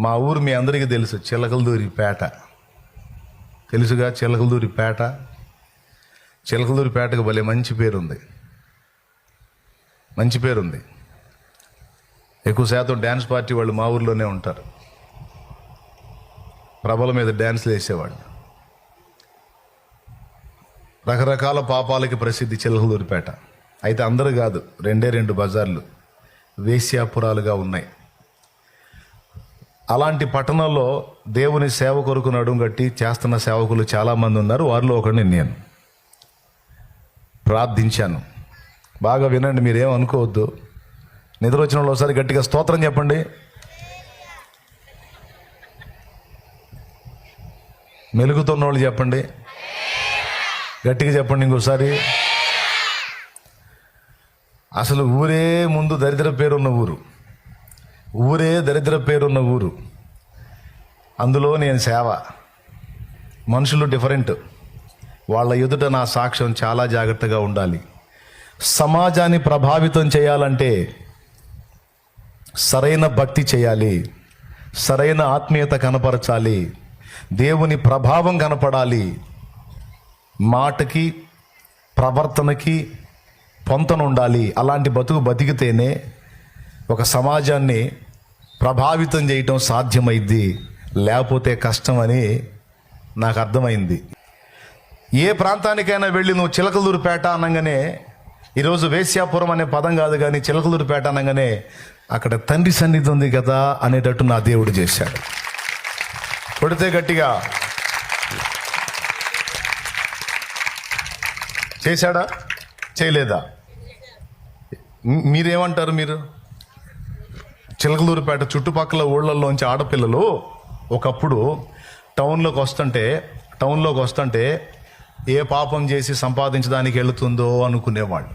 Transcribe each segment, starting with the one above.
మా ఊరు మీ అందరికీ తెలుసు చిలకలదూరి పేట. తెలుసుగా చిలకలదూరి పేట? చిలకలదూరి పేటకు భలే మంచి పేరుంది. మంచి పేరుంది. ఎక్కువ శాతం డ్యాన్స్ పార్టీ వాళ్ళు మా ఊర్లోనే ఉంటారు. ప్రభల మీద డ్యాన్స్లు వేసేవాళ్ళు. రకరకాల పాపాలకి ప్రసిద్ధి చిలకలూరిపేట అయితే అందరూ కాదు రెండే రెండు బజార్లు వేశ్యాపురాలుగా ఉన్నాయి. అలాంటి పట్టణంలో దేవుని సేవ కొరకు నడుంగట్టి కట్టి చేస్తున్న సేవకులు చాలామంది ఉన్నారు. వారిలో ఒకడిని నేను ప్రార్థించాను. బాగా వినండి మీరేం అనుకోవద్దు. నిద్ర వచ్చిన వాళ్ళు ఒకసారి గట్టిగా స్తోత్రం చెప్పండి. మెలుగుతున్న వాళ్ళు చెప్పండి. గట్టిగా చెప్పండి ఇంకోసారి. అసలు ఊరే ముందు దరిద్ర పేరున్న ఊరు. ఊరే దరిద్ర పేరున్న ఊరు. అందులో నేను సేవ. మనుషులు డిఫరెంట్ వాళ్ళ ఎదుట నా సాక్ష్యం చాలా జాగ్రత్తగా ఉండాలి. సమాజాన్ని ప్రభావితం చేయాలంటే సరైన భక్తి చేయాలి. సరైన ఆత్మీయత కనపరచాలి. దేవుని ప్రభావం కనపడాలి. మాటకి ప్రవర్తనకి పొంతన ఉండాలి. అలాంటి బతుకు బతికితేనే ఒక సమాజాన్ని ప్రభావితం చేయటం సాధ్యమైద్ది లేకపోతే కష్టమని నాకు అర్థమైంది. ఏ ప్రాంతానికైనా వెళ్ళి నువ్వు చిలకలూరుపేట అనగానే ఈరోజు వేశ్యాపురం అనే పదం కాదు కానీ చిలకలూరుపేట అనగానే అక్కడ తండ్రి సన్నిధి ఉంది కదా అనేటట్టు నా దేవుడు చేశాడు. కొడితే గట్టిగా. చేశాడా? చేయలేదా? మీరేమంటారు మీరు? చిలకలూరుపేట చుట్టుపక్కల ఊళ్ళల్లోంచి ఆడపిల్లలు ఒకప్పుడు టౌన్లోకి వస్తుంటే టౌన్లోకి వస్తుంటే ఏ పాపం చేసి సంపాదించడానికి వెళుతుందో అనుకునేవాళ్ళు.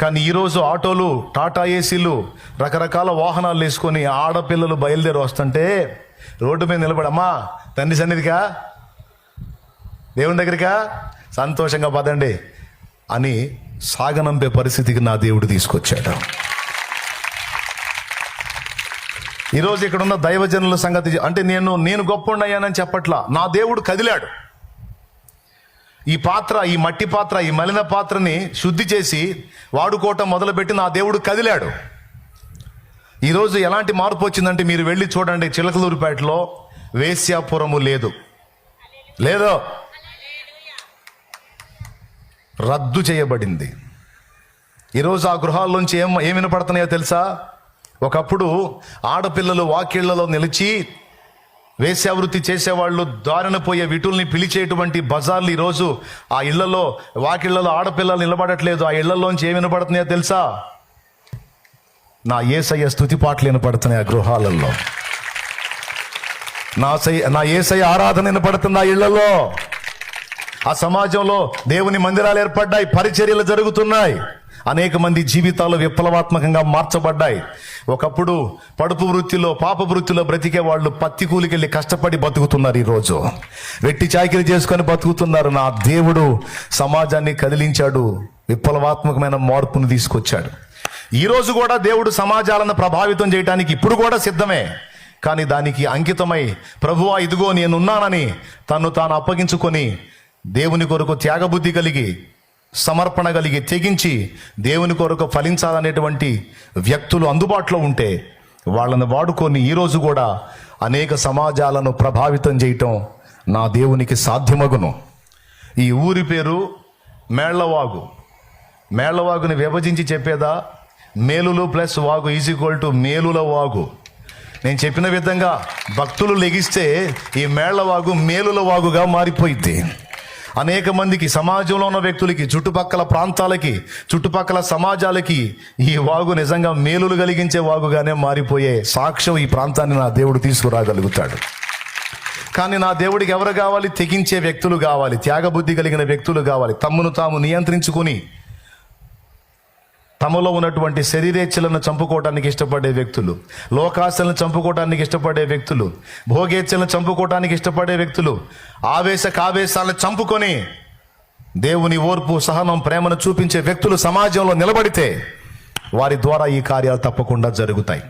కానీ ఈరోజు ఆటోలు టాటా ఏసీలు రకరకాల వాహనాలు వేసుకొని ఆడపిల్లలు బయలుదేరి వస్తుంటే రోడ్డు మీద నిలబడమ్మా తండ్రి సన్నిధికా? దేవుని దగ్గరికా? సంతోషంగా పదండి అని సాగనంపే పరిస్థితికి నా దేవుడు తీసుకొచ్చాడు. ఈరోజు ఇక్కడ ఉన్న దైవజనుల సంగతి అంటే నేను నేను గొప్ప అయ్యానని చెప్పట్లా. నా దేవుడు కదిలాడు. ఈ పాత్ర ఈ మట్టి పాత్ర ఈ మలిన పాత్రని శుద్ధి చేసి వాడుకోవటం మొదలుపెట్టి నా దేవుడు కదిలాడు. ఈరోజు ఎలాంటి మార్పు వచ్చిందంటే మీరు వెళ్ళి చూడండి చిలకలూరిపేటలో వేశ్యాపురము లేదు. లేదో. రద్దు చేయబడింది. ఈరోజు ఆ గృహాల్లోంచి ఏం ఏం వినపడుతున్నాయో తెలుసా? ఒకప్పుడు ఆడపిల్లలు వాకిళ్ళలో నిలిచి వేశ్యావృత్తి చేసేవాళ్ళు దారిన పోయే విటుల్ని పిలిచేటువంటి బజార్లు ఈరోజు ఆ ఇళ్ళలో వాకిళ్ళలో ఆడపిల్లలు నిలబడట్లేదు. ఆ ఇళ్ళలోంచి ఏమి వినపడుతున్నాయో తెలుసా? నా ఏసయ్య స్థుతి పాటలు వినపడుతున్నాయి ఆ గృహాలలో. నా సై నా ఏసయ్య ఆరాధన వినపడుతుంది ఆ ఇళ్ళలో. ఆ సమాజంలో దేవుని మందిరాలు ఏర్పడ్డాయి పరిచర్యలు జరుగుతున్నాయి. అనేక మంది జీవితాలు విప్లవాత్మకంగా మార్చబడ్డాయి. ఒకప్పుడు పడుపు వృత్తిలో పాప వృత్తిలో బ్రతికే వాళ్ళు పత్తి కూలికెళ్ళి కష్టపడి బతుకుతున్నారు ఈరోజు. వెట్టి చాకిరి చేసుకొని బతుకుతున్నారు. నా దేవుడు సమాజాన్ని కదిలించాడు విప్లవాత్మకమైన మార్పును తీసుకొచ్చాడు. ఈరోజు కూడా దేవుడు సమాజాలను ప్రభావితం చేయడానికి ఇప్పుడు కూడా సిద్ధమే. కానీ దానికి అంకితమై ప్రభువా ఇదిగో నేనున్నానని తను తాను అప్పగించుకొని దేవుని కొరకు త్యాగబుద్ధి కలిగి సమర్పణ కలిగి తెగించి దేవుని కొరకు ఫలించాలనేటువంటి వ్యక్తులు అందుబాటులో ఉంటే వాళ్ళని వాడుకొని ఈరోజు కూడా అనేక సమాజాలను ప్రభావితం చేయటం నా దేవునికి సాధ్యమగును. ఈ ఊరి పేరు మేళ్ళవాగు. మేళ్ళవాగుని విభజించి చెప్పేదా? మేలులు ప్లస్ వాగు ఈజ్ ఈక్వల్ టు మేలుల వాగు. నేను చెప్పిన విధంగా భక్తులు లెగిస్తే ఈ మేళ్ళవాగు మేలుల వాగుగా మారిపోయింది అనేక మందికి సమాజంలో ఉన్న వ్యక్తులకి చుట్టుపక్కల ప్రాంతాలకి చుట్టుపక్కల సమాజాలకి ఈ వాగు నిజంగా మేలులు కలిగించే వాగుగానే మారిపోయే సాక్ష్యం ఈ ప్రాంతాన్ని నా దేవుడు తీసుకురాగలుగుతాడు. కానీ నా దేవుడికి ఎవరు కావాలి? తెగించే వ్యక్తులు కావాలి. త్యాగబుద్ధి కలిగిన వ్యక్తులు కావాలి. తమ్మును తాము నియంత్రించుకొని తమలో ఉన్నటువంటి శరీరేచ్ఛలను చంపుకోవడానికి ఇష్టపడే వ్యక్తులు లోకాశలను చంపుకోవడానికి ఇష్టపడే వ్యక్తులు భోగేచ్ఛలను చంపుకోవడానికి ఇష్టపడే వ్యక్తులు ఆవేశ కావేశాలను చంపుకొని దేవుని ఓర్పు సహనం ప్రేమను చూపించే వ్యక్తులు సమాజంలో నిలబడితే వారి ద్వారా ఈ కార్యాలు తప్పకుండా జరుగుతాయి.